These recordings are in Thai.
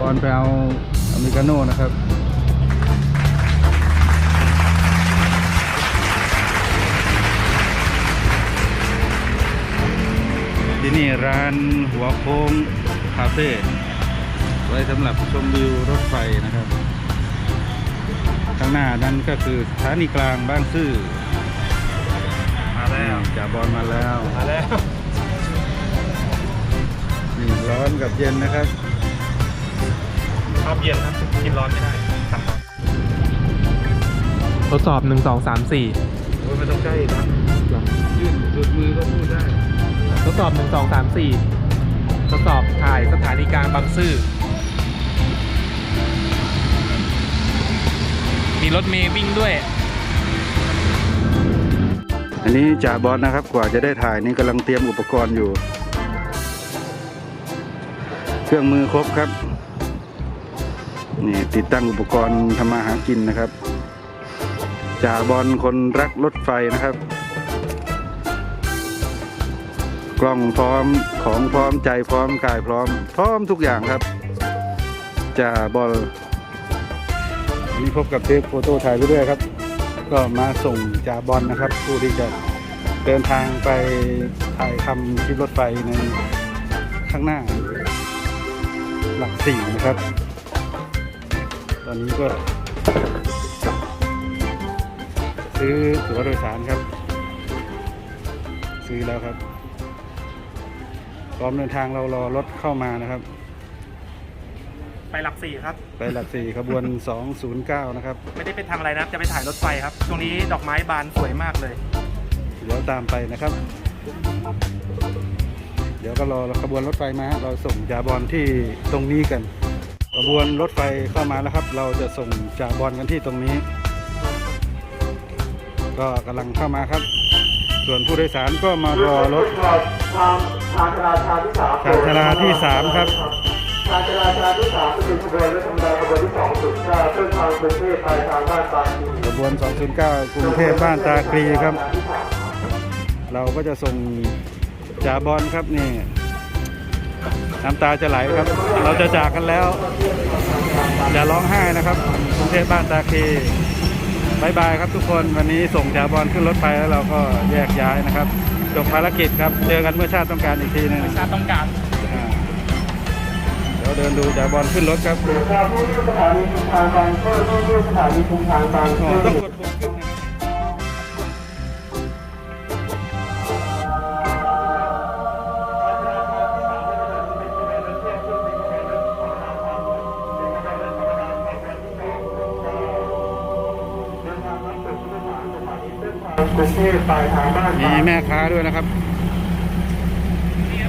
บอลไปเอาอเมริกาโน่นะครับที่นี่ร้านหัวโค้งคาเฟ่ไว้สำหรับชมวิวรถไฟนะครับ ข้างหน้านั้นก็คือสถานีกลางบ้างซื่อ แล้วจ่าบอลมาแล้วมาแล้วนี่ร้อนกับเย็นนะครับชอบเย็นนะกินร้อนไม่ได้สั่งก่อนทดสอบหนึ่งสองสามสี่โอ้ยไม่ต้องใกล้นะยื่นจุดมือก็พูดได้ ทดสอบหนึ่งสองสามสี่ทดสอบถ่ายสถานีกลางบางซื่อ มีรถเมย์วิ่งด้วย อันนี้จ่าบอลนะครับกว่าจะได้ถ่ายนี่กำลังเตรียมอุปกรณ์อยู่ เครื่องมือครบครับนี่ติดตั้งอุปกรณ์ทำมาหากินนะครับจ่าบอลคนรักรถไฟนะครับ กล้องพร้อมของพร้อมใจพร้อมกายพร้อม พร้อมทุกอย่างครับจ่าบอลนนี้พบกับเทปโฟโต้ถ่ายไปด้วยครับ ก็มาส่งจ่าบอลนะครับ ผู้ที่จะเดินทางไปถ่ายทำคลิปรถไฟในข้างหน้า หลักสี่นะครับ ตอนนี้ก็ ซื้อตั๋วโดยสารครับ ซื้อแล้วครับพร้อมเดินทางเรารอรถเข้ามานะครับ ไปหลักสี่ครับ ไปหลักสี่ขบวน 209 นะครับ ไม่ได้เป็นทางอะไรนะครับ จะไปถ่ายรถไฟครับ ตรงนี้ดอกไม้บานสวยมากเลย เดี๋ยวตามไปนะครับ เดี๋ยวก็รอขบวนรถไฟมาฮะเราส่งจ่าบอลที่ตรงนี้กัน ขบวนรถไฟเข้ามาแล้วครับ เราจะส่งจ่าบอลกันที่ตรงนี้ ก็กำลังเข้ามาครับ ส่วนผู้โดยสารก็มารอรถทางทางจราจรที่สามชานชาลาที่สามครับ ทางจราจรที่สามจะเป็นขบวนรถธรรมดาขบวนที่สองสุดก็เส้นทางกรุงเทพไปทางบ้านตาคีขบวน 209 กรุงเทพบ้านตาคลีครับ เราก็จะส่งจ่าบอลครับนี่น้ำตาจะไหลครับ เราจะจากกันแล้ว อย่าร้องไห้นะครับกรุงเทพบ้านตาคลีบายบายครับทุกคนวันนี้ส่งจ่าบอลขึ้นรถไฟแล้วเราก็แยกย้ายนะครับจบภารกิจครับ เจอกันเมื่อชาติต้องการอีกทีหนึงชาติต้องการ เดินดูจ่าบอลขึ้นรถครับทาผู้ที่สถานีชุมทางบางก็ต้อเลือกสถานีชุมทางบางอ๋อต้องกดปุ่มขึ้นนะครับกรุงเทพไงมีแม่ค้าด้วยนะครับ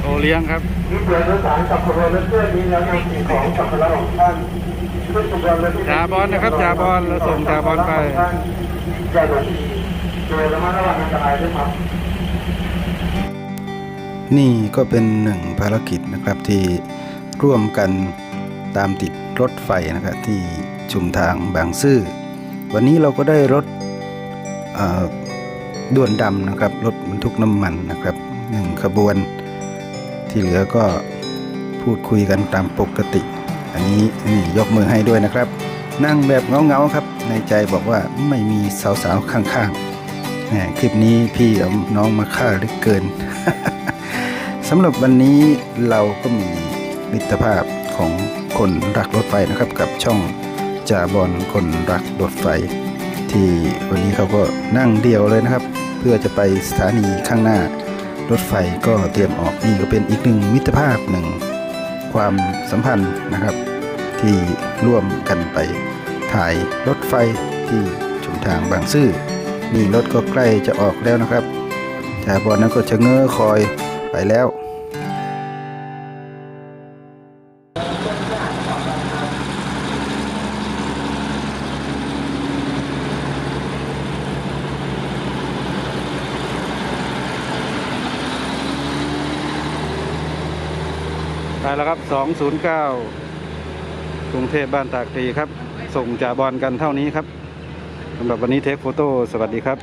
โอเลี้ยงครับ นี่เดินโดยสารกับขบวนรถเพื่อนนี้แล้วนำสิ่งของสัมภาระของท่านขึ้นขบวนรถที่จ่าบอลนะครับจ่าบอลเราส่งจ่าบอลไปอย่าหลงโดยระมัดระวังอันตรายด้วยครับนี่ก็เป็นหนึ่งภารกิจนะครับที่ร่วมกันตามติดรถไฟนะครับที่ชุมทางบางซื่อ วันนี้เราก็ได้รถเอ่อด่วนดำนะครับรถบรรทุกน้ำมันนะครับหนึ่งขบวน ที่เหลือก็พูดคุยกันตามปกติ อันนี้นี่ยกมือให้ด้วยนะครับ นั่งแบบเงาๆครับ ในใจบอกว่าไม่มีสาวๆข้างๆแหมคลิปนี้พี่เอาน้องมาฆ่าหลือเกินสำหรับวันนี้เราก็มีมิตรภาพของคนรักรถไฟนะครับ กับช่องจ่าบอลคนรักรถไฟ ที่วันนี้เขาก็นั่งเดียวเลยนะครับ เพื่อจะไปสถานีข้างหน้า รถไฟก็เตรียมออกนี่ก็เป็นอีกหนึ่งมิตรภาพหนึ่งความสัมพันธ์นะครับ ที่ร่วมกันไปถ่ายรถไฟที่ชุมทางบางซื่อนี่รถก็ใกล้จะออกแล้วนะครับจ่าบอลนั้นก็จะเง้อคอยไปแล้ว ไปแล้วครับ 209 กรุงเทพบ้านตากตีครับ ส่งจ่าบอลกันเท่านี้ครับสำหรับวันนี้เทคโฟโต้สวัสดีครับ